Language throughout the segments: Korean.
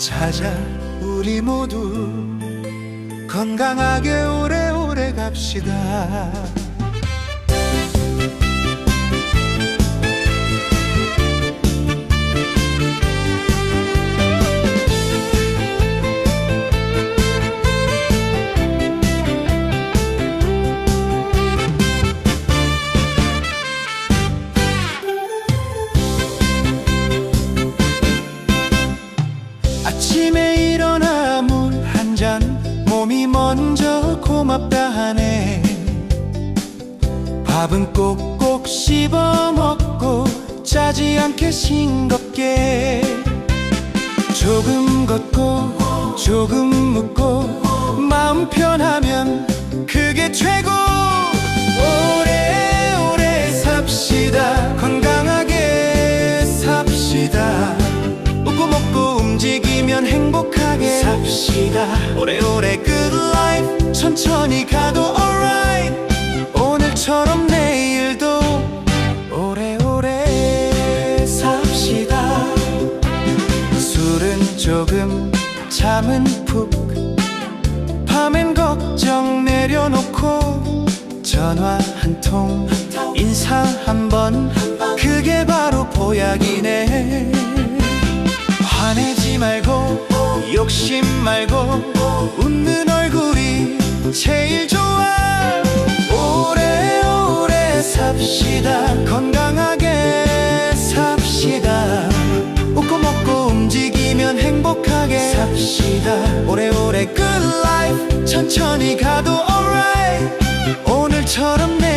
찾아 우리 모두 건강하게 오래오래 갑시다 고맙다 하네. 밥은 꼭꼭 씹어 먹고 짜지 않게 싱겁게. 조금 걷고 조금 묻고 마음 편하면 그게 최고 행복하게 삽시다. 오래오래 good life 천천히 가도 alright. 오늘처럼 내일도 오래오래 삽시다. 술은 조금 잠은 푹. 밤엔 걱정 내려놓고 전화 한 통. 인사 한 번 그게 바로 보약이네. 화내지 말고 욕심 말고 웃는 얼굴이 제일 좋아. 오래오래 삽시다. 건강하게 삽시다. 웃고 먹고 움직이면 행복하게 삽시다. 오래오래 good 천천히 가도 alright. 오늘처럼 내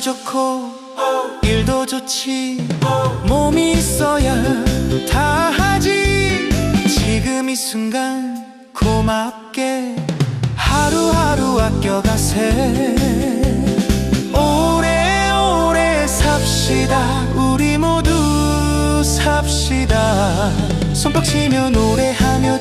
좋고 일도 좋지. 몸이 있어야 다 하지. 지금 이 순간 고맙게 하루하루 아껴가세. 오래오래 삽시다. 우리 모두 삽시다. 손뼉 치며 노래하며